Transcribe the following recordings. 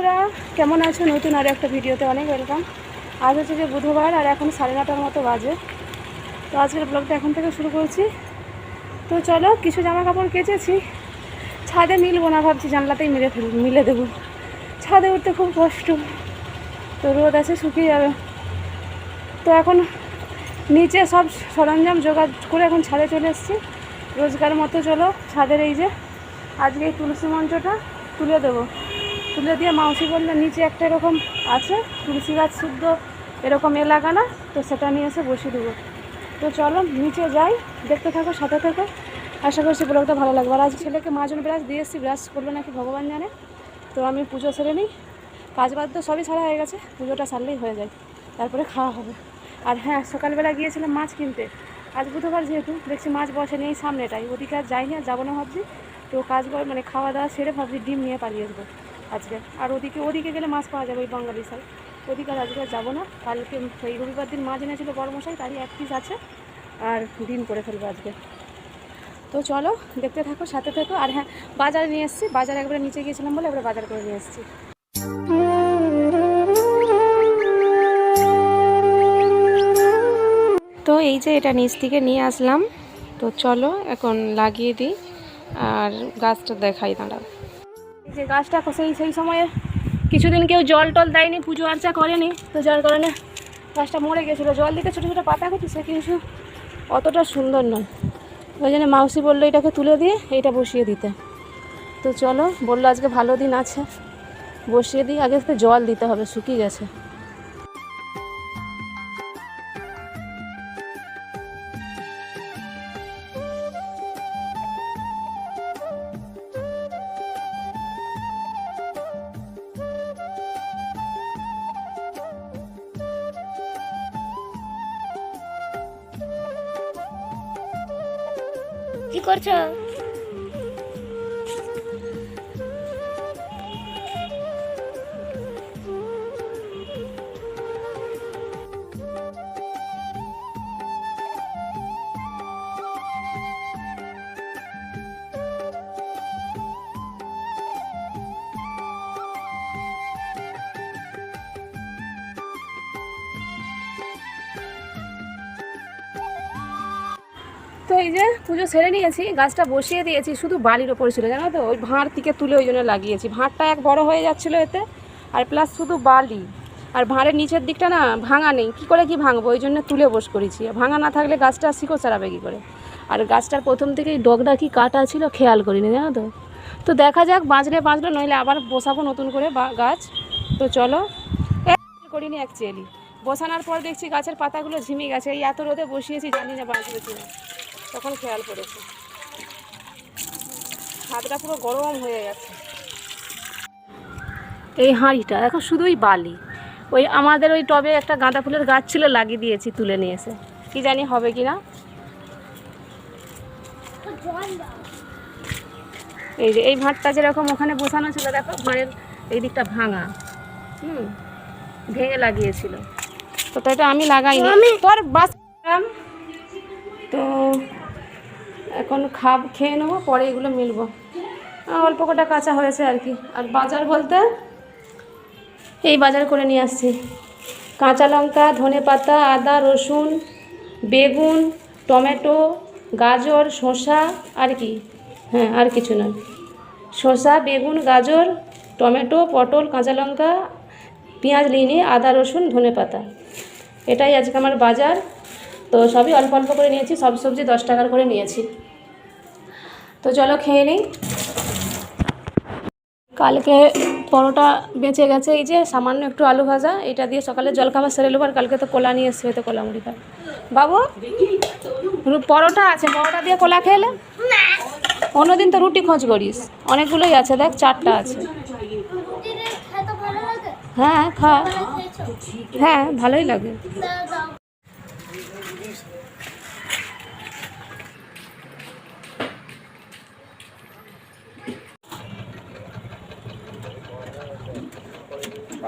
বন্ধুরা, কেমন আছো? নতুন আর একটা ভিডিওতে অনেক ওয়েলকাম আজ হচ্ছে যে বুধবার আর এখন সাড়ে নটার মতো বাজে। তো আজকের ব্লগটা এখন থেকে শুরু করছি। তো চলো, কিছু জামা কাপড় কেচেছি। ছাদে মিলবো না ভাবছি, জানলাতেই মিলে ফেল, মিলে দেবো। ছাদে উঠতে খুব কষ্ট। তো রোদ আছে, শুকিয়ে যাবে। তো এখন নিচে সব সরঞ্জাম জোগাড় করে এখন ছাদে চলে এসেছি। রোজগার মতো চলো, ছাদের এই যে, আজকে এই তুলসী মঞ্চটা তুলে দেবো। তুলে দিয়ে মাউসি বললে নিচে একটা এরকম আছে, তুলসী গাছ শুদ্ধ এরকম এ লাগানো, তো সেটা নিয়ে এসে বসিয়ে দেবো। তো চলো, নিচে যাই, দেখতে থাকো, সাথে থাকো। আশা করছি ব্লগটা ভালো লাগবে। আর আজ ছেলেকে মাজন ব্রাশ দিয়ে এসেছি ব্রাশ করল নাকি ভগবান জানে। তো আমি পুজো সেরে নিই। কাজ বাদ তো সবই সারা হয়ে গেছে, পুজোটা সারলেই হয়ে যায়। তারপরে খাওয়া হবে। আর হ্যাঁ সকালবেলা গিয়েছিলাম মাছ কিনতে। আজ বুধবার যেহেতু, দেখছি মাছ বসে নেই সামনেটাই। ওদিকে আর যাইনি, আর যাব না ভাবছি। তো কাজ মানে খাওয়া দাওয়া সেরে ভাবছি ডিম নিয়ে পালিয়ে আসব। আজকে। আর ওদিকে ওদিকে গেলে মাছ পাওয়া যাবে ওই বাঙালি সাইড ওদিকে আর আজকে যাব না। কালকে এই রবিবার দিন মাছ এনেছিল বড় মশাই তারই এক পিস আছে। আর ডিম করে ফেলব আজকে। তো চলো, দেখতে থাকো, সাথে থাকো। আর হ্যাঁ বাজারে নিয়ে এসেছি। বাজারে একবারে নিচে গিয়েছিলাম বলে এবারে বাজার করে নিয়ে এসেছি। তো এই যে এটা নিচ থেকে নিয়ে আসলাম। তো চলো, এখন লাগিয়ে দিই। আর গাছটা দেখাই, দাঁড়াও। যে গাছটা সেই সেই সময়ে কিছুদিন কেউ জল টল দেয়নি, পুজো আর্চা করেনি, তো যার কারণে গাছটা মরে গেছিল। জল দিতে ছোটো ছোটো পাতা করছে কিন্তু অতটা সুন্দর নয়। ওই জন্য মাউসি বলল, এটাকে তুলে দিয়ে এটা বসিয়ে দিতে। তো চলো, বলল আজকে ভালো দিন আছে। বসিয়ে দিই আগে জল দিতে হবে, শুকিয়ে গেছে। কি করছ তো এই যে পুজো সেরে নিয়েছি, গাছটা বসিয়ে দিয়েছি, শুধু বালির ওপরে ছিল, জানো তো? ওই ভাঁড় থেকে তুলে ওই জন্য লাগিয়েছি। ভাঁড়টা এক বড় হয়ে যাচ্ছিল এতে, আর প্লাস শুধু বালি। আর ভাঁড়ের নিচের দিকটা না ভাঙা নেই। কী করে কি ভাঙবো? ওই জন্য তুলে বস করেছি। ভাঙা না থাকলে গাছটা শিকো চারাবে কী করে? আর গাছটার প্রথম থেকেই ডগটা কি কাটা ছিল খেয়াল করিনি, জানো তো? তো দেখা যাক বাঁচলে বাঁচলো, নইলে আবার বসাবো নতুন করে গাছ। তো চলো করিনি অ্যাকচুয়ালি বসানোর পর দেখছি গাছের পাতাগুলো ঝিমে গেছে। এই এত রোদে বসিয়েছি, জানি না বাঁচবে কিনা। তখন খেয়াল করেছি হাতটা পুরো গরম হয়ে গেছে। এই হাঁড়িটা এখন শুধুই বালি। ওই আমাদের ওই টবে একটা গাঁদা ফুলের গাছ ছিল লাগিয়ে দিয়েছি তুলে নিয়ে এসে। কি জানি হবে কি না? এই যে এই ভাঁড়টা যেরকম ওখানে বসানো ছিল দেখো ভাঁড়ের এই দিকটা ভাঙা। হুম ভেঙে লাগিয়েছিল। তো তাই তো আমি লাগাইনি। তোর বাস তো এখন খাব, খেয়ে নেব, পরে এগুলো মিলবো। অল্প কটা কাঁচা হয়েছে আর কি। আর বাজার বলতে এই বাজার করে নিয়ে আসছি। কাঁচা লঙ্কা, ধনে পাতা, আদা, রসুন, বেগুন, টমেটো, গাজর, শসা, আর কি? হ্যাঁ আর কিছু নয়। শসা, বেগুন, গাজর, টমেটো, পটল, কাঁচা লঙ্কা, পেঁয়াজ, লিনি, আদা, রসুন, ধনে পাতা। এটাই আজকে আমার বাজার। তো সবই অল্প অল্প করে নিয়েছি, সব সবজি দশ টাকার করে নিয়েছি। তো চলো খেয়ে নিই। কালকে পরোটা বেঁচে গেছে, এই যে সামান্য একটু আলু ভাজা, এটা দিয়ে সকালে জলখাবার সেরে নেব, আর কালকে তো কোলা নিয়ে এসছে তো কোলা মুড়ি খাবে। বাবু পরোটা আছে, পরোটা দিয়ে কলা খেলে? অন্যদিন তো রুটি খোঁজ করিস, অনেকগুলোই আছে, দেখ, চারটা আছে। হ্যাঁ খা। হ্যাঁ ভালোই লাগে।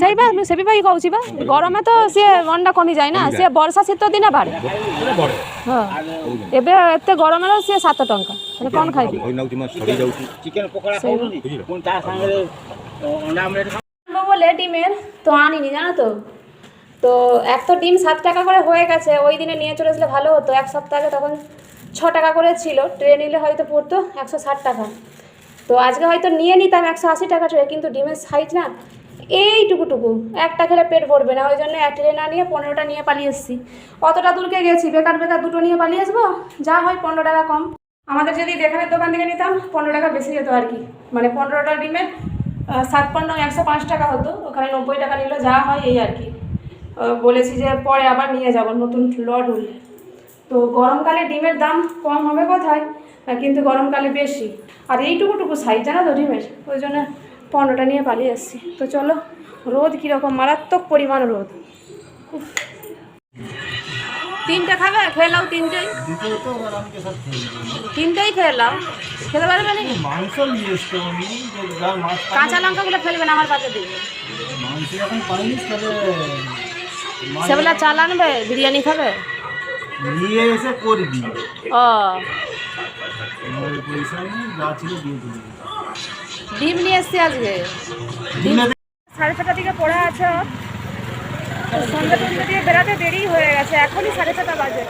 সেই বা সেপাই কৌছি বা গরমে তো সে অন্ডা কমি যায় না সে বর্ষা শীত দিনে বাড়ে এবে এতে গরমের সে সাত টঙ্কা তাহলে কম খাইবি বলে ডিমের তো আনিনি জানো তো তো এক তো ডিম সাত টাকা করে হয়ে গেছে। ওই দিনে নিয়ে চলে আসলে ভালো হতো। এক সপ্তাহে তখন ছ টাকা করে ছিল। ট্রেন নিলে হয়তো পড়তো একশো ষাট টাকা। তো আজকে হয়তো নিয়ে নিতাম একশো আশি টাকা ট্রে কিন্তু ডিমের সাইজ না এইটুকুটুকু। একটা খেলে পেট ভরবে না, ওই জন্য এক ট্রে না নিয়ে পনেরোটা নিয়ে পালিয়ে এসেছি। অতটা দূরকে গেছি, বেকার বেকার দুটো নিয়ে পালিয়ে আসব, যা হয় পনেরো টাকা কম। আমাদের যদি দেখানের দোকান থেকে নিতাম, পনেরো টাকা বেশি যেত আর কি। মানে পনেরোটা ডিমের সাত পণ্য একশো পাঁচ টাকা হতো, ওখানে নব্বই টাকা নিল, যা হয় এই আর কি। বলেছি যে পরে আবার নিয়ে যাব, নতুন লট উঠলে তো গরমকালে ডিমের দাম কম হবে কোথায়? কিন্তু গরমকালে বেশি। আর এইটুকুটুকু সাইজ জানা তো ডিমের? ওই জন্য পনেরোটা নিয়ে পালিয়ে এসেছি তো চলো রোদ কীরকম? মারাত্মক পরিমাণ রোদ। তিনটে খাবে? খেয়ে নাও তিনটেই। তিনটেই খেয়ে নাও। খেতে পারবে না কাঁচা লঙ্কাগুলো ফেলবে না আমার পাতে দিবে যখন সেবেলা চাল আনবে বিরিয়ানি খাবে? নিয়ে এসে করবি ও। ডিম নিয়ে এসছি আজকে। সাড়ে ছটা দিকে পড়ে আছে। সন্ধ্যা টন্ধে দিয়ে বেড়াতে দেরি হয়ে গেছে। এখনই সাড়ে ছটা বাজে।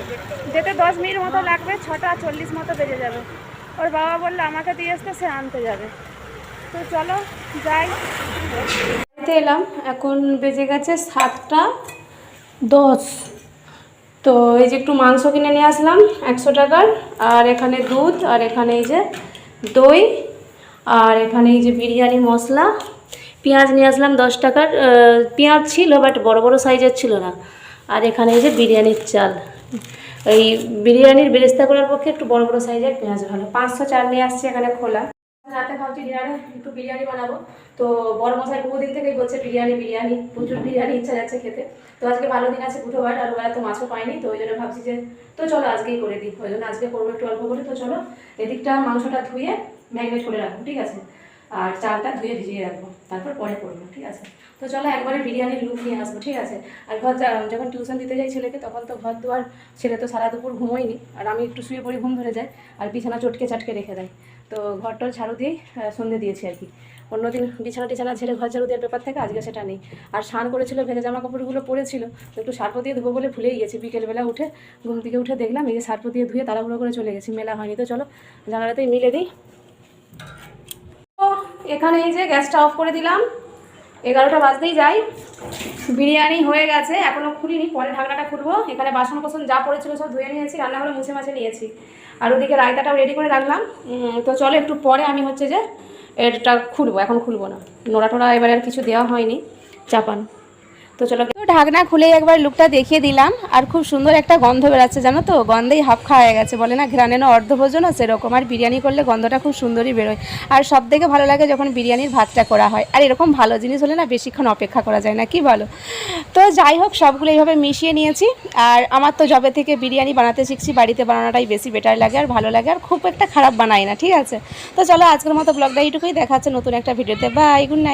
যেতে দশ মিনিট মতো লাগবে ছটা চল্লিশ মতো বেজে যাবে। ওর বাবা বলল আমাকে দিয়ে আসতে সে আনতে যাবে। তো চলো যাই। এলাম। এখন বেজে গেছে সাতটা দশ। তো এই যে একটু মাংস কিনে নিয়ে আসলাম, একশো টাকার। আর এখানে দুধ, আর এখানে এই যে দই, আর এখানে এই যে বিরিয়ানি মশলা। পেঁয়াজ নিয়ে আসলাম দশ টাকার পেঁয়াজ ছিল, বাট বড় বড় সাইজের ছিল না। আর এখানে এই যে বিরিয়ানির চাল। এই বিরিয়ানির বেরেস্তা করার পক্ষে একটু বড় বড় সাইজের পেঁয়াজ ভালো। পাঁচশো চাল নিয়ে আসছি এখানে খোলা। রাতে ভাবছি ডিনারে একটু বিরিয়ানি বানাবো। তো বড় মশাই বহুদিন থেকেই বলছে বিরিয়ানি বিরিয়ানি, প্রচুর বিরিয়ানি ইচ্ছা যাচ্ছে খেতে। তো আজকে ভালো দিন আছে বুধবার, আর ওরা তো মাছও পাইনি তো ওই জন্য ভাবছি যে, তো চলো আজকেই করে দিই। ওই জন্য আজকে করব একটু অল্প করে, তো চলো এদিকটা মাংসটা ধুয়ে ম্যাগনেট করে রাখব, ঠিক আছে? আর চালটা ধুয়ে ভিজিয়ে রাখব, তারপর পরে করব, ঠিক আছে? তো চলো একবারে বিরিয়ানির লুক নিয়ে আসব, ঠিক আছে? আর ঘর যখন টিউশন দিতে যাই ছেলেকে, তখন তো ঘর দুয়ার ছেলে তো সারা দুপুর ঘুমোয়নি, আর আমি একটু শুয়ে পড়ি, ঘুম ধরে যাই আর বিছানা চটকে চাটকে রেখে দেয়। তো ঘরটার ঝাড়ু দিয়েই সন্ধে দিয়েছি আর কি। অন্যদিন বিছানা টিছানা ঝেড়ে ঘর ঝাড়ু দেওয়ার ব্যাপার থেকে, আজকে সেটা নেই। আর স্নান করেছিল, ভেজা জামা কাপড়গুলো পরেছিল, তো একটু সার্প দিয়ে ধুবো বলে ভুলেই গেছি। বিকেলবেলা উঠে, ঘুম থেকে উঠে দেখলাম, এই যে সার্প দিয়ে ধুয়ে তাড়াহুড়ো করে চলে গেছি, মেলা হয়নি। তো চলো, জানালাতেই মিলে দিই। এখানে এই যে গ্যাসটা অফ করে দিলাম। এগারোটা বাজতেই যাই বিরিয়ানি হয়ে গেছে এখনও খুলিনি, পরে ঢাকনাটা খুলবো। এখানে বাসন কোসন যা পড়েছিল সব ধুয়ে নিয়েছি, রান্নাঘরে মুছে মাছে নিয়েছি। আর ওদিকে রায়তাটাও রেডি করে রাখলাম। তো চলো একটু পরে আমি হচ্ছে যে এটা খুলবো, এখন খুলবো না। নোড়া টোড়া এবারে আর কিছু দেওয়া হয়নি, চাপান। তো চলো তো ঢাকনা খুলে একবার লুকটা দেখিয়ে দিলাম। আর খুব সুন্দর একটা গন্ধ বেরাচ্ছে জানো তো? গন্ধেই হাফ খাওয়া হয়ে গেছে বলে না? ঘ্রাণে না অর্ধভোজনও সেরকম আর বিরিয়ানি করলে গন্ধটা খুব সুন্দরই বেরোয়। আর সব থেকে ভালো লাগে যখন বিরিয়ানির ভাতটা করা হয়। আর এরকম ভালো জিনিস হলে না বেশিক্ষণ অপেক্ষা করা যায় না, কি বলো? তো যাই হোক, সবগুলো এইভাবে মিশিয়ে নিয়েছি। আর আমার তো জবে থেকে বিরিয়ানি বানাতে শিখছি, বাড়িতে বানানোটাই বেশি বেটার লাগে আর ভালো লাগে। আর খুব একটা খারাপ বানাই না, ঠিক আছে? তো চলো আজকের মতো ব্লগটা এইটুকুই। দেখাচ্ছে নতুন একটা ভিডিওতে বাই গুড নাইট